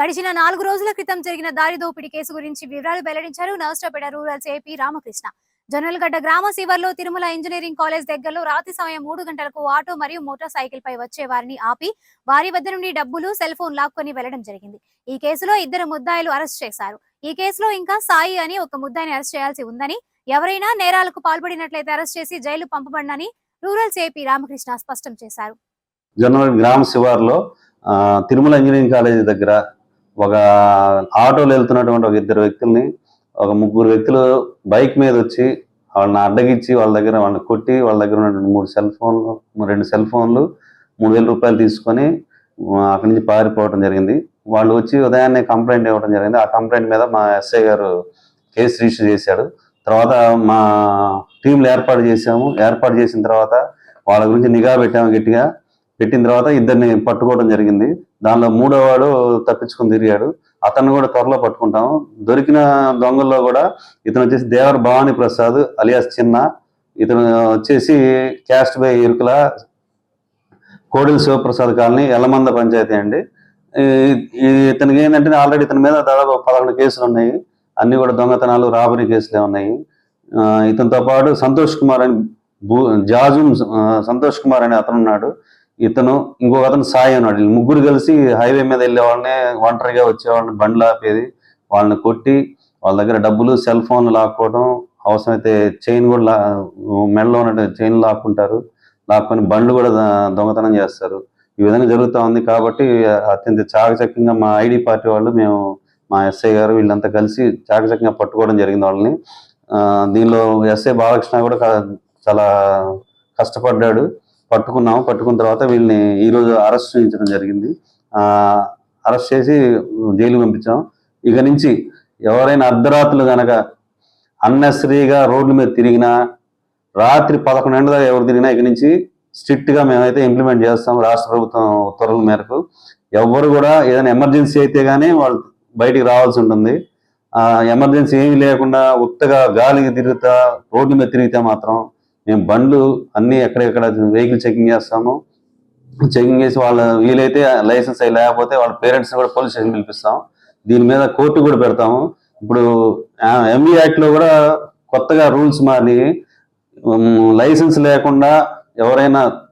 గడిచిన నాలుగు రోజుల క్రితం జరిగిన దారి దోపిడీ కేసు గురించి వివరాలు వెల్లడించారు నర్స్టపేట రూరల్ ఏపీ రామకృష్ణ. జొన్నలగడ్డ గ్రామ శివర్లో తిరుమల ఇంజనీరింగ్ కాలేజ్ దగ్గరలో రాత్రి సమయం మూడు గంటలకు ఆటో మరియు మోటార్ సైకిల్ పై వచ్చే వారిని ఆపి వారి వద్ద నుండి డబ్బులు సెల్ ఫోన్ లాక్కొని వెళ్ళడం జరిగింది. ఈ కేసులో ఇద్దరు ముద్దాయిలు అరెస్ట్ చేశారు. ఈ కేసులో ఇంకా సాయి అని ఒక ముద్దాయిని అరెస్ట్ చేయాల్సి ఉందని ఎవరైనా నేరాలకు పాల్పడినట్లయితే అరెస్ట్ చేసి జైలు పంపబడినని రూరల్ ఏపీ రామకృష్ణ స్పష్టం చేశారు. జనవరి గ్రామ శివార్లో తిరుమల ఇంజనీరింగ్ కాలేజీ దగ్గర ఒక ఆటోలో వెళ్తున్నటువంటి ఒక ఇద్దరు వ్యక్తుల్ని ఒక ముగ్గురు వ్యక్తులు బైక్ మీద వచ్చి వాళ్ళని అడ్డగించి వాళ్ళ దగ్గర వాళ్ళని కొట్టి వాళ్ళ దగ్గర ఉన్నటువంటి మూడు సెల్ ఫోన్లు రెండు సెల్ ఫోన్లు మూడు వేల రూపాయలు తీసుకొని అక్కడి నుంచి పారిపోవడం జరిగింది. వాళ్ళు వచ్చి ఉదయాన్నే కంప్లైంట్ ఇవ్వడం జరిగింది. ఆ కంప్లైంట్ మీద మా ఎస్ఐ గారు కేసు రిజిస్టర్ చేశాడు. తర్వాత మా టీంలు ఏర్పాటు చేసాము ఏర్పాటు చేసిన తర్వాత వాళ్ళ గురించి నిఘా పెట్టాము గట్టిగా. పెట్టిన తర్వాత ఇద్దరిని పట్టుకోవడం జరిగింది. దానిలో మూడో వాడు తప్పించుకొని తిరిగాడు. అతన్ని కూడా త్వరలో పట్టుకుంటాము. దొరికిన దొంగల్లో కూడా ఇతను వచ్చేసి దేవర భవానీ ప్రసాద్ అలియాస్ చిన్న. ఇతను వచ్చేసి caste by Irukula Kodela Sivaprasad colony Yellamanda panchayati అండి. ఈ- ఇతనికి ఏంటంటే ఆల్రెడీ ఇతని మీద దాదాపు పదకొండు కేసులు ఉన్నాయి. అన్ని కూడా దొంగతనాలు రాబరీ కేసులే ఉన్నాయి. ఇతనితో పాటు సంతోష్ కుమార్ అని భూ జాజు సంతోష్ కుమార్ అనే అతను ఉన్నాడు ఇతను ఇంకొక అతను సాయి అన్నాడు. ముగ్గురు కలిసి హైవే మీద వెళ్ళే వాళ్ళని ఒంటరిగా వచ్చేవాళ్ళని బండ్లు ఆపేది. వాళ్ళని కొట్టి వాళ్ళ దగ్గర డబ్బులు సెల్ ఫోన్లు లాక్కోవడం అవసరమైతే చైన్ కూడా లా మెడలో ఉన్న చైన్ లాక్కుంటారు. లాక్కొని బండ్లు కూడా దొంగతనం చేస్తారు. ఈ విధంగా జరుగుతూ ఉంది కాబట్టి అత్యంత చాకచక్యంగా మా ఐడి పార్టీ వాళ్ళు మేము మా ఎస్ఐ గారు వీళ్ళంతా కలిసి చాకచక్యంగా పట్టుకోవడం జరిగింది వాళ్ళని. దీనిలో ఎస్ఐ బాలకృష్ణ కూడా చాలా కష్టపడ్డాడు. పట్టుకున్నాము. పట్టుకున్న తర్వాత వీళ్ళని ఈరోజు అరెస్ట్ చేయించడం జరిగింది. అరెస్ట్ చేసి జైలు పంపించాం ఇక నుంచి ఎవరైనా అర్ధరాత్రులు కనుక అన్నెసరీగా రోడ్ల మీద తిరిగినా రాత్రి పదకొండు దాకా ఎవరు తిరిగినా ఇక నుంచి స్ట్రిక్ట్గా మేమైతే ఇంప్లిమెంట్ చేస్తాం రాష్ట్ర ప్రభుత్వం ఉత్తర్వుల మేరకు. ఎవరు కూడా ఏదైనా ఎమర్జెన్సీ అయితే కానీ వాళ్ళు బయటికి రావాల్సి ఉంటుంది. ఎమర్జెన్సీ ఏమీ లేకుండా ఉత్తగా గాలికి తిరుగుతా రోడ్డు మీద తిరిగితే మాత్రం మేము బండ్లు అన్నీ ఎక్కడెక్కడ వెహికల్ చెకింగ్ చేస్తాము. చెకింగ్ చేసి వాళ్ళ వీలైతే లైసెన్స్ అయి లేకపోతే వాళ్ళ పేరెంట్స్ కూడా పోలీస్ స్టేషన్ పిలిపిస్తాం. దీని మీద కోర్టు కూడా పెడతాము. ఇప్పుడు ఎంఈ యాక్ట్లో కూడా కొత్తగా రూల్స్ మారి లైసెన్స్ లేకుండా ఎవరైనా